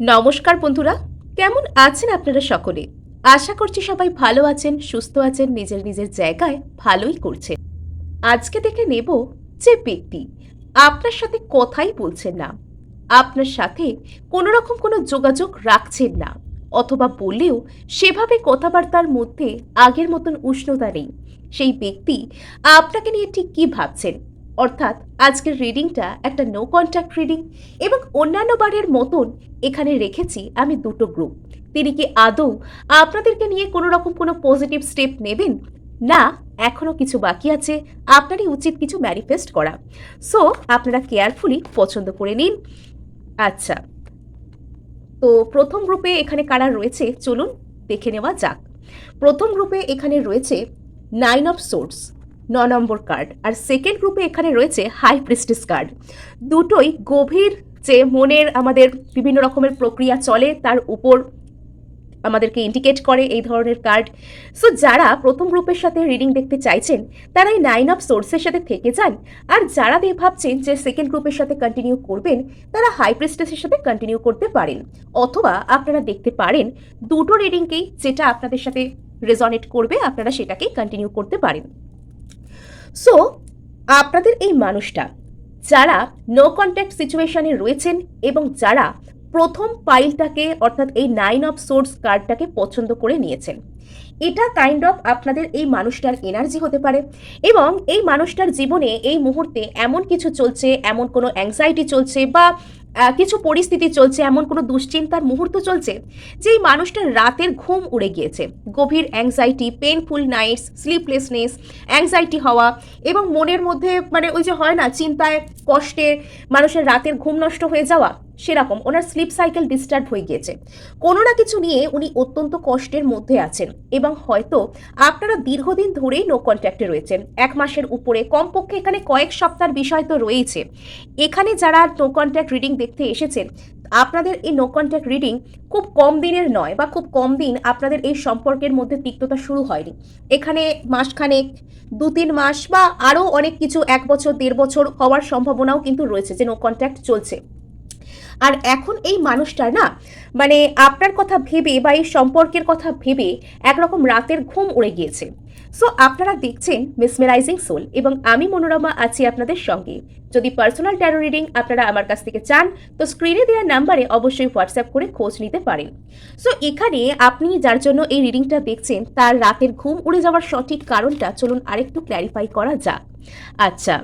নমস্কার বন্ধুরা, কেমন আছেন আপনারা সকলে? আশা করছি সবাই ভালো আছেন, সুস্থ আছেন, নিজের নিজের জায়গায় ভালোই করছেন। আজকে দেখে নেব যে ব্যক্তি আপনার সাথে কথাই বলছেন না, আপনার সাথে কোনো রকম কোনো যোগাযোগ রাখছেন না, অথবা বললেও সেভাবে কথাবার্তার মধ্যে আগের মতন উষ্ণতা নেই। সেই ব্যক্তি আপনাকে নিয়ে ঠিক কী ভাবছেন? অর্থাৎ আজকের রিডিংটা একটা নো কন্ট্যাক্ট রিডিং এবং অন্যান্য বারের মতন এখানে রেখেছি আমি দুটো গ্রুপ তিনি কি আদৌ আপনাদেরকে নিয়ে কোনো রকম কোনো পজিটিভ স্টেপ নেবেন? না এখনও কিছু বাকি আছে। আপনারই উচিত কিছু ম্যানিফেস্ট করা। সো আপনারা কেয়ারফুলি পছন্দ করে নিন। আচ্ছা তো প্রথম গ্রুপে এখানে কারা রয়েছে? চলুন দেখে নেওয়া যাক। প্রথম গ্রুপে এখানে রয়েছে নাইন অফ সোর্স ন নম্বর কার্ড আর সেকেন্ড গ্রুপে এখানে রয়েছে হাই প্রিস্টিস কার্ড দুটোই গভীর যে মনের আমাদের বিভিন্ন রকমের প্রক্রিয়া চলে, তার উপর আমাদেরকে ইন্ডিকেট করে এই ধরনের কার্ড সো যারা প্রথম গ্রুপের সাথে রিডিং দেখতে চাইছেন তারা এই নাইন অফ সোর্সের সাথে থেকে যান। আর যারা দিয়ে ভাবছেন যে সেকেন্ড গ্রুপের সাথে কন্টিনিউ করবেন, তারা হাই প্রেস্টেসের সাথে কন্টিনিউ করতে পারেন। অথবা আপনারা দেখতে পারেন, দুটো রিডিংকেই যেটা আপনাদের সাথে রেজনেট করবে, আপনারা সেটাকেই কন্টিনিউ করতে পারেন। সো আপনাদের এই মানুষটা, যারা নো কন্ট্যাক্ট সিচুয়েশানে রয়েছেন এবং যারা প্রথম পাইলটাকে অর্থাৎ এই নাইন অফ সোর্স কার্ডটাকে পছন্দ করে নিয়েছেন, এটা কাইন্ড অফ আপনাদের এই মানুষটার এনার্জি হতে পারে এবং এই মানুষটার জীবনে এই মুহূর্তে এমন কিছু চলছে, এমন কোনো অ্যাংজাইটি চলছে বা কিছু পরিস্থিতি চলছে, এমন কোনো দুশ্চিন্তার মুহূর্ত চলছে যেই মানুষটার রাতের ঘুম উড়ে গিয়েছে। গভীর anxiety painful nights sleeplessness anxiety হওয়া এবং মনের মধ্যে মানে ওই যে হয় না, চিন্তায়, কষ্টে মানুষের রাতের ঘুম নষ্ট হয়ে যাওয়া। সেরকম ওনার স্লিপ সাইকেল ডিস্টার্ব হয়ে গিয়েছে। কোনো না কিছু নিয়ে উনি অত্যন্ত কষ্টের মধ্যে আছেন এবং হয়তো আপনারা দীর্ঘদিন ধরেই নো কন্ট্যাক্টে রয়েছেন। এক মাসের উপরে, কমপক্ষে এখানে কয়েক সপ্তাহের বিষয় তো রয়েছে এখানে যারা নো কন্ট্যাক্ট রিডিং দেখতে এসেছেন, আপনাদের এই নো কন্ট্যাক্ট রিডিং খুব কম দিনের নয় বা খুব কম দিন আপনাদের এই সম্পর্কের মধ্যে তিক্ততা শুরু হয়নি। এখানে মাসখানেক দু তিন মাস বা আরও অনেক কিছু, এক বছর, দেড় বছর হওয়ার সম্ভাবনাও কিন্তু রয়েছে যে নো কন্ট্যাক্ট চলছে। আর এখন এই মানুষটা না মানে আপনার কথা ভেবে বা এই সম্পর্কের কথা ভেবে একরকম রাতের ঘুম উড়ে গিয়েছে। সো আপনারা দেখছেন মিসমেরাইজিং সোল এবং আমি মনোরমা আছি আপনাদের সঙ্গে। যদি পার্সোনাল ট্যারো রিডিং আপনারা আমার কাছ থেকে চান, তো স্ক্রিনে দেওয়া নাম্বারে অবশ্যই হোয়াটসঅ্যাপ করে খোঁজ নিতে পারেন। সো এখানে আপনি যার জন্য এই রিডিংটা দেখছেন, তার রাতের ঘুম উড়ে যাওয়ার সঠিক কারণটা চলুন আরেকটু ক্ল্যারিফাই করা যাক। আচ্ছা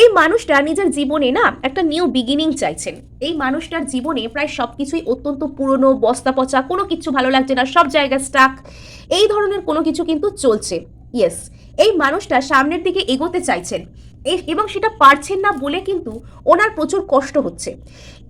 এই মানুষটা নিজের জীবনে না একটা নিউ বিগিনিং চাইছেন। এই মানুষটার জীবনে প্রায় সব কিছুই অত্যন্ত পুরনো বস্তা পচা কোনো কিছু ভালো লাগছে না, সব জায়গায় স্টাক এই ধরনের কোনো কিছু কিন্তু চলছে। ইয়েস এই মানুষটা সামনের দিকে এগোতে চাইছেন। এবং সেটা পারছেন না বলে কিন্তু ওনার প্রচুর কষ্ট হচ্ছে।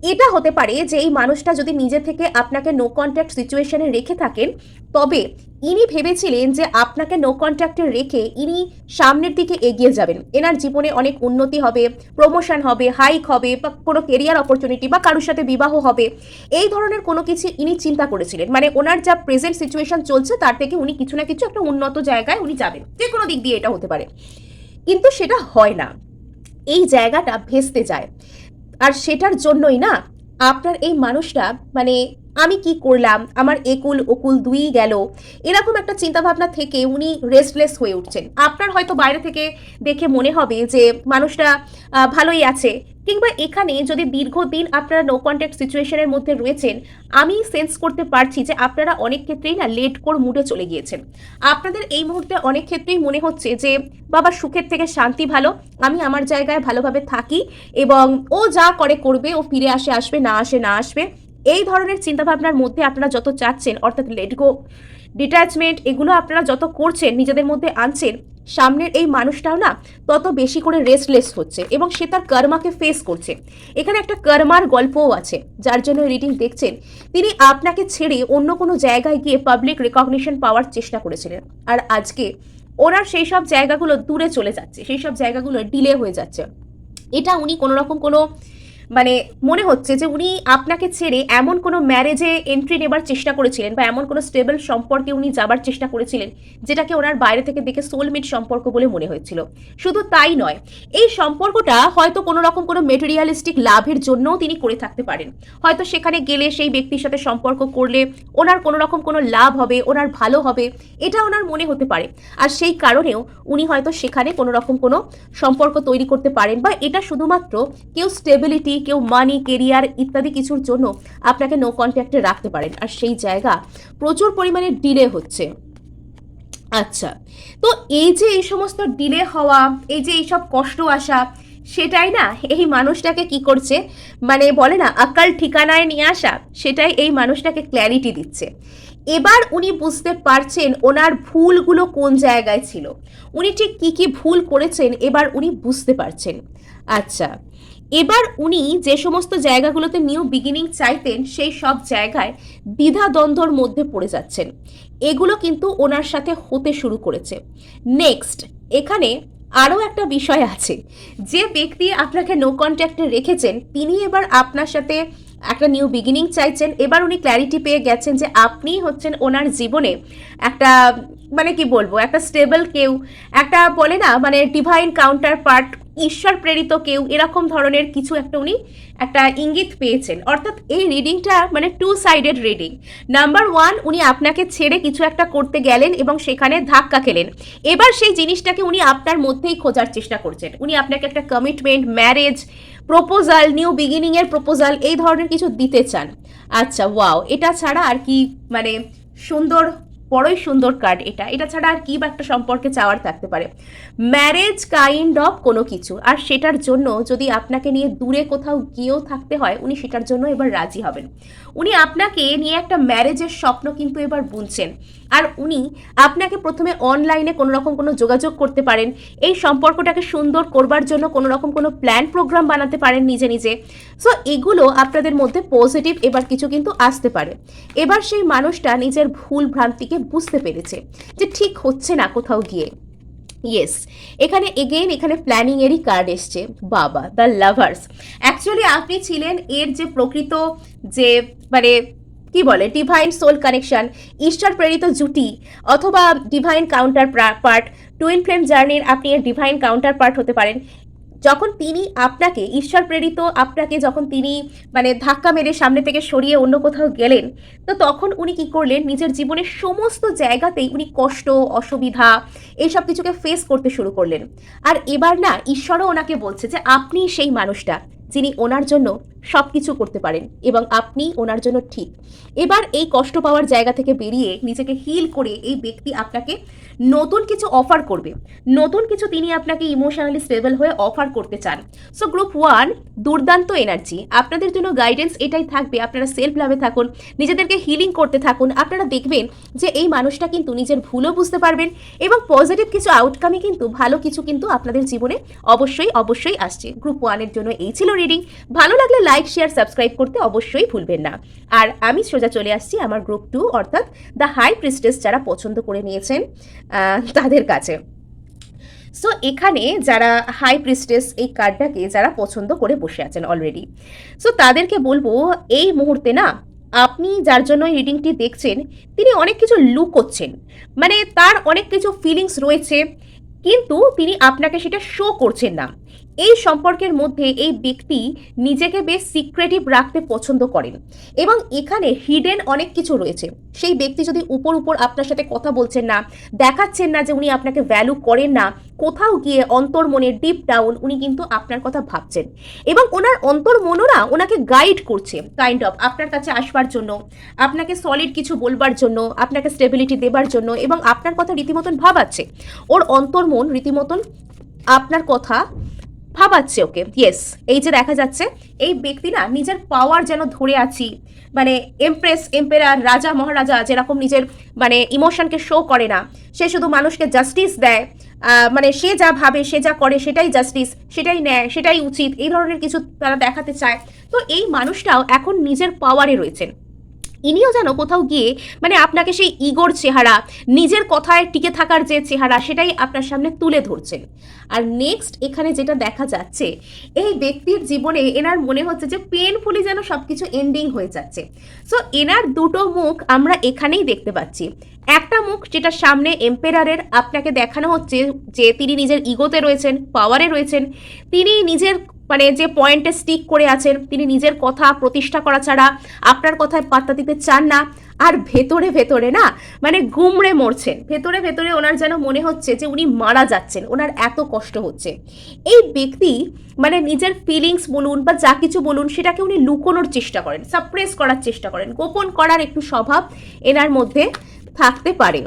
এটা হতে পারে যে এই মানুষটা যদি নিজে থেকে আপনাকে নো কন্ট্যাক্ট সিচুয়েশনে রেখে থাকেন তবে ইনি ভেবেছিলেন যে আপনাকে নো কন্ট্যাক্টে রেখে ইনি সামনের দিকে এগিয়ে যাবেন। এনার জীবনে অনেক উন্নতি হবে প্রমোশন হবে হাইক হবে, বা কোনো কেরিয়ার অপরচুনিটি বা কারোর সাথে বিবাহ হবে, এই ধরনের কোনো কিছু ইনি চিন্তা করেছিলেন। মানে ওনার যা প্রেজেন্ট সিচুয়েশন চলছে, তার থেকে উনি কিছু না কিছু একটা উন্নত জায়গায় উনি যাবেন। যে কোনো দিক দিয়ে এটা হতে পারে। কিন্তু সেটা হয় না। এই জায়গাটা ভেস্তে যায়। আর সেটার জন্যই না আপনার এই মানুষটা মানে আমি কি করলাম? আমার একুল ওকুল দুই গেল। এরকম একটা চিন্তাভাবনা থেকে উনি রেস্টলেস হয়ে উঠছেন। আপনার হয়তো বাইরে থেকে দেখে মনে হবে যে, মানুষটা ভালোই আছে। কিংবা এখানে যদি দীর্ঘদিন আপনারা নো কন্ট্যাক্ট সিচুয়েশনের মধ্যে রয়েছেন, আমি সেন্স করতে পারছি যে, আপনারা অনেক ক্ষেত্রেই না লেট কোর মুডে চলে গিয়েছেন। আপনাদের এই মুহূর্তে অনেক ক্ষেত্রেই মনে হচ্ছে যে, বাবা সুখের থেকে শান্তি ভালো, আমি আমার জায়গায় ভালোভাবে থাকি এবং ও যা করে করবে, ও ফিরে আসে, আসবে, না আসে, না আসবে এই ধরনের চিন্তাভাবনার মধ্যে আপনারা যত চাচ্ছেন অর্থাৎ লেট গো ডিট্যাচমেন্ট এগুলো আপনারা যত করছেন, নিজেদের মধ্যে আনছেন, সামনের এই মানুষটাও না তত বেশি করে রেস্টলেস হচ্ছে এবং সে তার কর্মাকে ফেস করছে। এখানে একটা কর্মার গল্পও আছে, যার জন্য রিডিং দেখছেন। তিনি আপনাকে ছেড়ে অন্য কোনো জায়গায় গিয়ে পাবলিক রেকগনিশন পাওয়ার চেষ্টা করেছিলেন। আর আজকে ওনার সেই সব জায়গাগুলো দূরে চলে যাচ্ছে, সেই সব জায়গাগুলো ডিলে হয়ে যাচ্ছে। এটা উনি কোনো রকম কোনো মানে মনে হচ্ছে যে উনি আপনাকে ছেড়ে এমন কোনো ম্যারেজে এন্ট্রি নেবার চেষ্টা করেছিলেন বা এমন কোনো স্টেবল সম্পর্কে উনি যাবার চেষ্টা করেছিলেন যেটাকে ওনার বাইরে থেকে দেখে সোলমেট সম্পর্ক বলে মনে হয়েছিল। শুধু তাই নয়, এই সম্পর্কটা হয়তো কোনো রকম কোনো মেটেরিয়ালিস্টিক লাভের জন্যও তিনি করে থাকতে পারেন। হয়তো সেখানে গেলে সেই ব্যক্তির সাথে সম্পর্ক করলে ওনার কোনো রকম কোনো লাভ হবে, ওনার ভালো হবে, এটা ওনার মনে হতে পারে। আর সেই কারণেও উনি হয়তো সেখানে কোনো রকম কোনো সম্পর্ক তৈরি করতে পারেন বা এটা শুধুমাত্র কেউ স্টেবিলিটি কেউ মানি কেরিয়ার ইত্যাদি কিছুর জন্য আপনাকে নো কন্ট্যাক্টে রাখতে পারেন। আর সেই জায়গা প্রচুর পরিমাণে ডিলে হচ্ছে। আচ্ছা তো এই যে এই সমস্ত ডিলে হওয়া, এই যে এইসব কষ্ট আসা, সেটাই না এই মানুষটাকে কি করছে? মানে বলে না, আকাল ঠিকানায় নিয়ে আসা, সেটাই এই মানুষটাকে ক্ল্যারিটি দিচ্ছে। এবার উনি বুঝতে পারছেন ওনার ভুলগুলো কোন জায়গায় ছিল। উনি ঠিক কী কী ভুল করেছেন, এবার উনি বুঝতে পারছেন। আচ্ছা এবার উনি যে সমস্ত জায়গাগুলোতে নিউ বিগিনিং চাইতেন, সেই সব জায়গায় দ্বিধা দ্বন্দ্বর মধ্যে পড়ে যাচ্ছেন। এগুলো কিন্তু ওনার সাথে হতে শুরু করেছে। নেক্সট এখানে আরও একটা বিষয় আছে। যে ব্যক্তি আপনাকে নো কন্ট্যাক্টে রেখেছেন, তিনি এবার আপনার সাথে একটা নিউ বিগিনিং চাইছেন। এবার উনি ক্ল্যারিটি পেয়ে গেছেন যে আপনিই হচ্ছেন ওনার জীবনে একটা মানে কি বলব, একটা স্টেবল কেউ, একটা বলে না মানে ডিভাইন কাউন্টার পার্ট ঈশ্বর প্রেরিত কেউ, এরকম ধরনের কিছু একটা উনি একটা ইঙ্গিত পেয়েছেন। অর্থাৎ এই রিডিংটা মানে two sided reading number one উনি আপনাকে ছেড়ে কিছু একটা করতে গেলেন এবং সেখানে ধাক্কা খেলেন। এবার সেই জিনিসটাকে উনি আপনার মধ্যেই খোঁজার চেষ্টা করছেন। উনি আপনাকে একটা commitment marriage proposal new beginning এর প্রপোজাল এই ধরনের কিছু দিতে চান। আচ্ছা ওয়াও এটা ছাড়া আর কি মানে সুন্দর বড়ই সুন্দর কার্ড এটা। এটা ছাড়া আর কি বা একটা সম্পর্কে চাওয়ার থাকতে পারে? ম্যারেজ কাইন্ড অফ কোনো কিছু। আর সেটার জন্য যদি আপনাকে নিয়ে দূরে কোথাও গিয়েও থাকতে হয়, উনি সেটার জন্য এবার রাজি হবেন। উনি আপনাকে নিয়ে একটা ম্যারেজের স্বপ্ন কিন্তু এবার বুনছেন। আর উনি আপনাকে প্রথমে অনলাইনে কোনো রকম কোনো যোগাযোগ করতে পারেন। এই সম্পর্কটাকে সুন্দর করবার জন্য কোনো রকম কোনো প্ল্যান প্রোগ্রাম বানাতে পারেন নিজে নিজে। সো এগুলো আপনাদের মধ্যে পজিটিভ এবার কিছু কিন্তু আসতে পারে। এবার সেই মানুষটা নিজের ভুল ভ্রান্তিকে বুঝতে পেরেছে যে ঠিক হচ্ছে না কোথাও গিয়ে। ইয়েস এখানে এগেইন এখানে প্ল্যানিংয়েরই কার্ড এসছে। বাবা দ্য লাভার্স অ্যাকচুয়ালি আপনি ছিলেন এর যে প্রকৃত যে মানে কি বলে? ডিভাইন সোল কানেকশন ঈশ্বর প্রেরিত জুটি অথবা divine counterpart twin flame জার্নির আপনি এর ডিভাইন কাউন্টার পার্ট হতে পারেন। যখন তিনি আপনাকে ঈশ্বর প্রেরিত আপনাকে যখন তিনি মানে ধাক্কা মেরে সামনে থেকে সরিয়ে অন্য কোথাও গেলেন, তো তখন উনি কি করলেন? নিজের জীবনের সমস্ত জায়গাতেই উনি কষ্ট, অসুবিধা এইসব কিছুকে ফেস করতে শুরু করলেন। আর এবার না, ঈশ্বরও ওনাকে বলছে যে আপনি সেই মানুষটা। যিনি ওনার জন্য সব কিছু করতে পারেন এবং আপনি ওনার জন্য ঠিক। এবার এই কষ্ট পাওয়ার জায়গা থেকে বেরিয়ে নিজেকে হিল করে এই ব্যক্তি আপনাকে নতুন কিছু অফার করবে। নতুন কিছু তিনি আপনাকে ইমোশনালি স্টেবল হয়ে অফার করতে চান। সো গ্রুপ ওয়ান দুর্দান্ত এনার্জি আপনাদের জন্য গাইডেন্স এটাই থাকবে, আপনারা সেলফ লাভে থাকুন, নিজেদেরকে হিলিং করতে থাকুন। আপনারা দেখবেন যে এই মানুষটা কিন্তু নিজের ভুলও বুঝতে পারবেন এবং পজিটিভ কিছু আউটকামে কিন্তু, ভালো কিছু কিন্তু আপনাদের জীবনে অবশ্যই অবশ্যই আসছে। গ্রুপ ওয়ানের জন্য এই ছিল রিডিং ভালো লাগলে লাইক শেয়ার সাবস্ক্রাইব করতে অবশ্যই ভুলবেন না। আর আমি সোজা চলে আসছি আমার গ্রুপ টু অর্থাৎ দ্য হাই প্রিস্টেস যারা পছন্দ করে নিয়েছেন তাদের কাছে। সো এখানে যারা হাই প্রিস্টেস এই কার্ডটাকে যারা পছন্দ করে বসে আছেন অলরেডি সো তাদেরকে বলব এই মুহূর্তে না, আপনি যার জন্য রিডিংটি দেখছেন, তিনি অনেক কিছু লুক করছেন। মানে তার অনেক কিছু ফিলিংস রয়েছে, কিন্তু তিনি আপনাকে সেটা শো করছেন না। এই সম্পর্কের মধ্যে এই ব্যক্তি নিজেকে বেশ সিক্রেটিভ রাখতে পছন্দ করেন। এবং এখানে হিডেন অনেক কিছু রয়েছে। সেই ব্যক্তি যদি উপর উপর আপনার সাথে কথা বলছেন না, দেখাচ্ছেন না যে উনি আপনাকে ভ্যালু করেন না, কোথাও গিয়ে অন্তর্মনে ডিপ ডাউন উনি কিন্তু আপনার কথা ভাবছেন। এবং ওনার অন্তর্মনও না ওনাকে গাইড করছে কাইন্ড অফ আপনার কাছে আসবার জন্য, আপনাকে সলিড কিছু বলবার জন্য, আপনাকে স্টেবিলিটি দেবার জন্য এবং আপনার কথা রীতিমতন ভাবাচ্ছে। ওর অন্তর্মন রীতিমতন আপনার কথা ভাবাচ্ছে ওকে ইয়েস এই যে দেখা যাচ্ছে, এই ব্যক্তি না নিজের পাওয়ার যেন ধরে আছি মানে এমপ্রেস এম্পেরার রাজা, মহারাজা যেরকম নিজের মানে ইমোশনকে শো করে না, সে শুধু মানুষকে জাস্টিস দেয় মানে সে যা ভাবে, সে যা করে সেটাই জাস্টিস সেটাই ন্যায়, সেটাই উচিত, এই ধরনের কিছু তারা দেখাতে চায়। তো এই মানুষটাও এখন নিজের পাওয়ারে রয়েছেন। ইনিও যেন কোথাও গিয়ে মানে আপনাকে সেই ইগোর চেহারা, নিজের কথায় টিকে থাকার যে চেহারা, সেটাই আপনার সামনে তুলে ধরছেন। আর নেক্সট এখানে যেটা দেখা যাচ্ছে, এই ব্যক্তির জীবনে এনার মনে হচ্ছে যে পেনফুলি যেন সব কিছু এন্ডিং হয়ে যাচ্ছে। সো এনার দুটো মুখ আমরা এখানেই দেখতে পাচ্ছি। একটা মুখ যেটা সামনে এম্পেরারের আপনাকে দেখানো হচ্ছে যে তিনি নিজের ইগোতে রয়েছেন পাওয়ারে রয়েছেন, তিনি নিজের মানে যে পয়েন্টে স্টিক করে আছেন, তিনি নিজের কথা প্রতিষ্ঠা করা ছাড়া আপনার কথায় পাত্তা দিতে চান না। আর ভেতরে ভেতরে না মানে গুমড়ে মরছেন। ভেতরে ভেতরে ওনার যেন মনে হচ্ছে যে উনি মারা যাচ্ছেন, ওনার এত কষ্ট হচ্ছে। এই ব্যক্তি মানে নিজের ফিলিংস বলুন বা যা কিছু বলুন, সেটাকে উনি লুকোনোর চেষ্টা করেন সাপ্রেস করার চেষ্টা করেন। গোপন করার একটু স্বভাব এনার মধ্যে থাকতে পারে।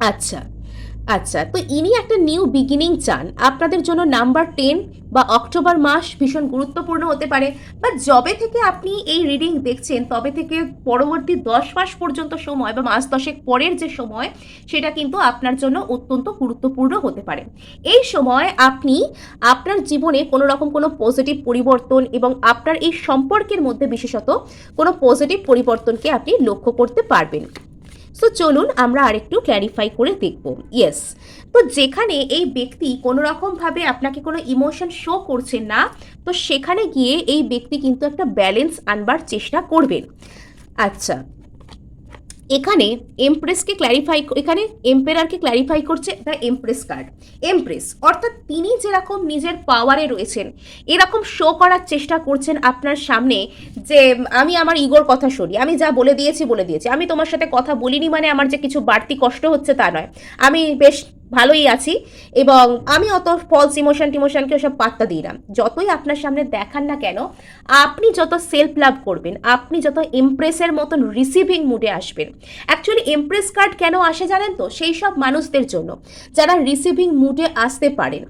আচ্ছা। আচ্ছা তো ইনি একটা নিউ বিগিনিং চান। আপনাদের জন্য নাম্বার টেন বা অক্টোবর মাস ভীষণ গুরুত্বপূর্ণ হতে পারে। বা যবে থেকে আপনি এই রিডিং দেখছেন, তবে থেকে পরবর্তী দশ মাস পর্যন্ত সময় বা মাস দশেক পরের যে সময়, সেটা কিন্তু আপনার জন্য অত্যন্ত গুরুত্বপূর্ণ হতে পারে। এই সময় আপনি আপনার জীবনে কোনো রকম কোনো পজিটিভ পরিবর্তন এবং আপনার এই সম্পর্কের মধ্যে বিশেষত কোনো পজিটিভ পরিবর্তনকে আপনি লক্ষ্য করতে পারবেন। সো চলুন আমরা আরেকটু ক্ল্যারিফাই করে দেখব। ইয়েস তো যেখানে এই ব্যক্তি কোনো রকমভাবে আপনাকে কোনো ইমোশন শো করছেন না, তো সেখানে গিয়ে এই ব্যক্তি কিন্তু একটা ব্যালেন্স আনবার চেষ্টা করবেন। আচ্ছা এখানে এমপ্রেসকে ক্ল্যারিফাই এখানে এম্পেরারকে ক্ল্যারিফাই করছে দ্য এমপ্রেস কার্ড এমপ্রেস অর্থাৎ তিনি যেরকম নিজের পাওয়ারে রয়েছেন, এরকম শো করার চেষ্টা করছেন আপনার সামনে যে, আমি আমার ইগোর কথা শুনি, আমি যা বলে দিয়েছি বলে দিয়েছি। আমি তোমার সাথে কথা বলিনি মানে আমার যে কিছু বাড়তি কষ্ট হচ্ছে তা নয়। আমি বেশ ভালোই আছি এবং আমি অত ফলস ইমোশন টিমোশনকে ওসব পাত্তা দিই না। যতই আপনার সামনে দেখান না কেন, আপনি যত সেলফ লাভ করবেন, আপনি যত ইমপ্রেসের মতন রিসিভিং মুডে আসবেন অ্যাকচুয়ালি ইমপ্রেস কার্ড কেন আসে জানেন তো? সেই সব মানুষদের জন্য, যারা রিসিভিং মুডে আসতে পারেন।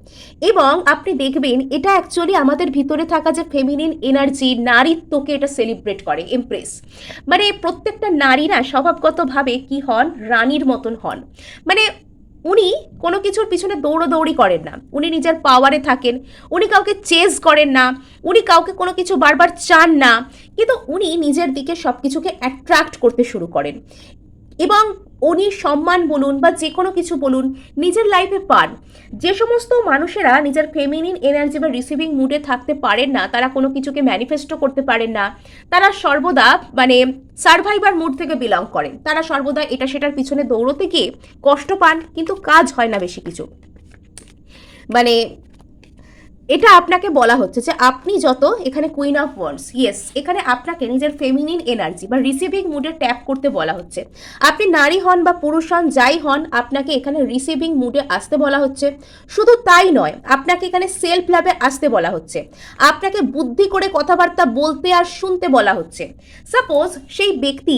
এবং আপনি দেখবেন এটা অ্যাকচুয়ালি আমাদের ভিতরে থাকা যে ফেমিনিন এনার্জি নারীত্বকে এটা সেলিব্রেট করে ইমপ্রেস মানে প্রত্যেকটা নারী না স্বভাবগতভাবে কি হন? রানীর মতন হন। মানে উনি কোনো কিছুর পিছনে দৌড়োদৌড়ি করেন না। উনি নিজের পাওয়ারে থাকেন, উনি কাউকে চেজ করেন না, উনি কাউকে কোনো কিছু বারবার চান না। কিন্তু উনি নিজের দিকে সব কিছুকে অ্যাট্রাক্ট করতে শুরু করেন। এবং উনি সম্মান বলুন বা যে কোনো কিছু বলুন, নিজের লাইফে পান। যে সমস্ত মানুষেরা নিজের ফেমিনিন এনার্জি বা রিসিভিং মুডে থাকতে পারেন না, তারা কোনো কিছুকে ম্যানিফেস্টো করতে পারেন না, তারা সর্বদা মানে সার্ভাইভার মুড থেকে বিলং করেন। তারা সর্বদা এটা সেটার পিছনে দৌড়তে গিয়ে কষ্ট পান, কিন্তু কাজ হয় না বেশি কিছু। মানে এটা আপনাকে বলা হচ্ছে যে আপনি যত এখানে কুইন অফ ওয়ান্ডস ইয়েস এখানে আপনাকে নিজের ফেমিনিন এনার্জি বা রিসিভিং মুডে ট্যাপ করতে বলা হচ্ছে। আপনি নারী হন বা পুরুষ হন, যাই হন, আপনাকে এখানে রিসিভিং মুডে আসতে বলা হচ্ছে। শুধু তাই নয়, আপনাকে এখানে সেলফ লাভে আসতে বলা হচ্ছে। আপনাকে বুদ্ধি করে কথাবার্তা বলতে আর শুনতে বলা হচ্ছে। সাপোজ সেই ব্যক্তি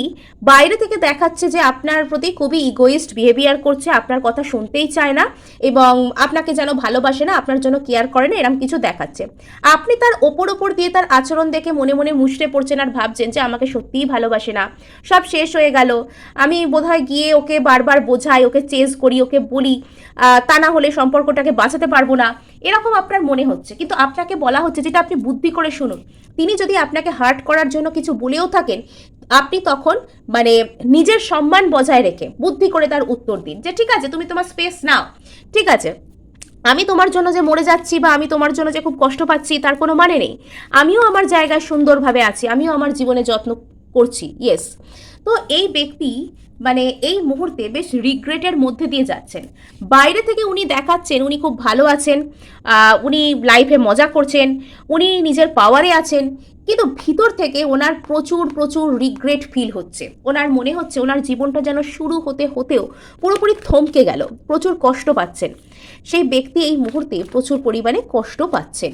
বাইরে থেকে দেখাচ্ছে যে আপনার প্রতি খুবই ইগোইস্ট বিহেভিয়ার করছে, আপনার কথা শুনতেই চায় না এবং আপনাকে যেন ভালোবাসে না, আপনার জন্য কেয়ার করে না, এরম কিছু দেখাচ্ছে। আপনি তার ওপর ওপর দিয়ে তার আচরণ দেখে মনে মনে মুষড়ে পড়ছেন আর ভাবছেন যে আমাকে সত্যিই ভালোবাসে না। সব শেষ হয়ে গেল। আমি বোধহয় গিয়ে ওকে বারবার বোঝাই, ওকে চেজ করি, ওকে বলি তা না হলে সম্পর্কটাকে বাঁচাতে পারব না। এরকম আপনার মনে হচ্ছে। কিন্তু আপনাকে বলা হচ্ছে যেটা আপনি বুদ্ধি করে শুনুন। তিনি যদি আপনাকে হার্ট করার জন্য কিছু বলেও থাকেন, আপনি তখন মানে নিজের সম্মান বজায় রেখে বুদ্ধি করে তার উত্তর দিন যে, ঠিক আছে, তুমি তোমার স্পেস নাও। ঠিক আছে আমি তোমার জন্য যে মরে যাচ্ছি বা আমি তোমার জন্য যে খুব কষ্ট পাচ্ছি, তার কোনো মানে নেই। আমিও আমার জায়গায় সুন্দরভাবে আছি, আমিও আমার জীবনে যত্ন করছি ইয়েস তো এই ব্যক্তি মানে এই মুহূর্তে বেশ রিগ্রেটের মধ্যে দিয়ে যাচ্ছেন। বাইরে থেকে উনি দেখাচ্ছেন, উনি খুব ভালো আছেন উনি লাইফে মজা করছেন, উনি নিজের পাওয়ারে আছেন। কিন্তু ভিতর থেকে ওনার প্রচুর প্রচুর রিগ্রেট ফিল হচ্ছে। ওনার মনে হচ্ছে ওনার জীবনটা যেন শুরু হতে, হতেও পুরোপুরি থমকে গেল। প্রচুর কষ্ট পাচ্ছেন। সেই ব্যক্তি এই মুহূর্তে প্রচুর পরিমাণে কষ্ট পাচ্ছেন।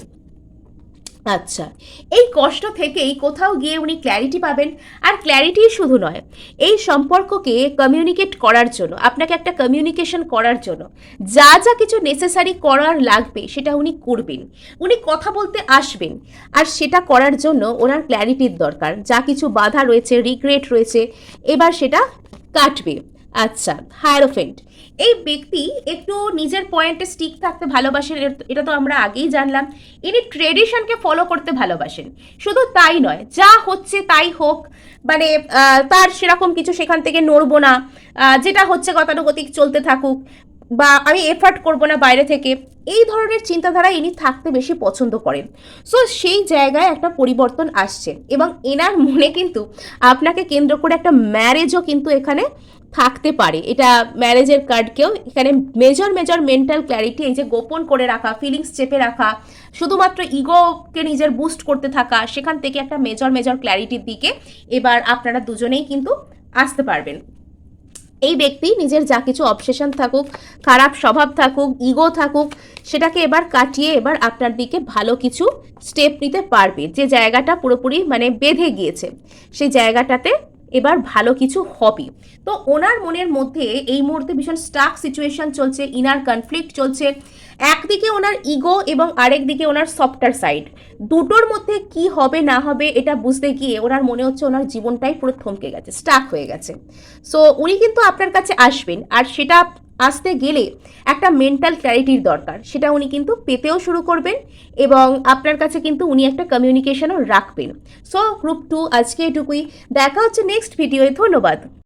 আচ্ছা এই কষ্ট থেকেই কোথাও গিয়ে উনি ক্ল্যারিটি পাবেন। আর ক্ল্যারিটি শুধু নয়, এই সম্পর্ককে কমিউনিকেট করার জন্য, আপনাকে একটা কমিউনিকেশন করার জন্য, যা যা কিছু নেসেসারি করার লাগবে, সেটা উনি করবেন। উনি কথা বলতে আসবেন, আর সেটা করার জন্য ওনার ক্ল্যারিটির দরকার। যা কিছু বাধা রয়েছে রিগ্রেট রয়েছে, এবার সেটা কাটবে। আচ্ছা হায়ারোফেন্ট এই ব্যক্তি একটু নিজের পয়েন্টে স্টিক থাকতে ভালোবাসেন এটা তো আমরা আগেই জানলাম। ইনি ট্রেডিশনকে ফলো করতে ভালোবাসেন। শুধু তাই নয়, যা হচ্ছে তাই হোক মানে তার সেরকম কিছু সেখান থেকে নড়বো না যেটা হচ্ছে গতানুগতিক চলতে থাকুক, বা আমি এফার্ট করব না বাইরে থেকে, এই ধরনের চিন্তাধারা ইনি থাকতে বেশি পছন্দ করেন। সো সেই জায়গায় একটা পরিবর্তন আসছে এবং এনার মনে কিন্তু আপনাকে কেন্দ্র করে একটা ম্যারেজও কিন্তু এখানে থাকতে পারে। এটা ম্যারেজের কার্ডকেও এখানে মেজর মেজর মেন্টাল ক্ল্যারিটি এই যে গোপন করে রাখা ফিলিংস চেপে রাখা, শুধুমাত্র ইগোকে নিজের বুস্ট করতে থাকা, সেখান থেকে একটা মেজর মেজর ক্ল্যারিটির দিকে এবার আপনারা দুজনেই কিন্তু আসতে পারবেন। এই ব্যক্তি নিজের যা কিছু অবসেশন থাকুক, খারাপ স্বভাব থাকুক ইগো থাকুক, সেটাকে এবার কাটিয়ে এবার আপনার দিকে ভালো কিছু স্টেপ নিতে পারবে। যে জায়গাটা পুরোপুরি মানে বেঁধে গিয়েছে, সেই জায়গাটাতে এবার ভালো কিছু হবে। তো ওনার মনের মধ্যে এই মুহূর্তে ভীষণ স্টাক সিচুয়েশন চলছে ইনার কনফ্লিক্ট চলছে। একদিকে ওনার ইগো এবং আরেক দিকে ওনার সফটার সাইড দুটোর মধ্যে কি হবে, না হবে, এটা বুঝতে গিয়ে ওনার মনে হচ্ছে ওনার জীবনটাই পুরো থমকে গেছে স্টাক হয়ে গেছে। সো উনি কিন্তু আপনার কাছে আসবেন, আর সেটা আসতে গেলে একটা মেন্টাল ক্ল্যারিটির দরকার। সেটা উনি কিন্তু পেতেও শুরু করবেন এবং আপনার কাছে কিন্তু উনি একটা কমিউনিকেশনও রাখবেন। সো গ্রুপ টু আজকে এটুকুই। দেখা হচ্ছে নেক্সট ভিডিওয়ে ধন্যবাদ।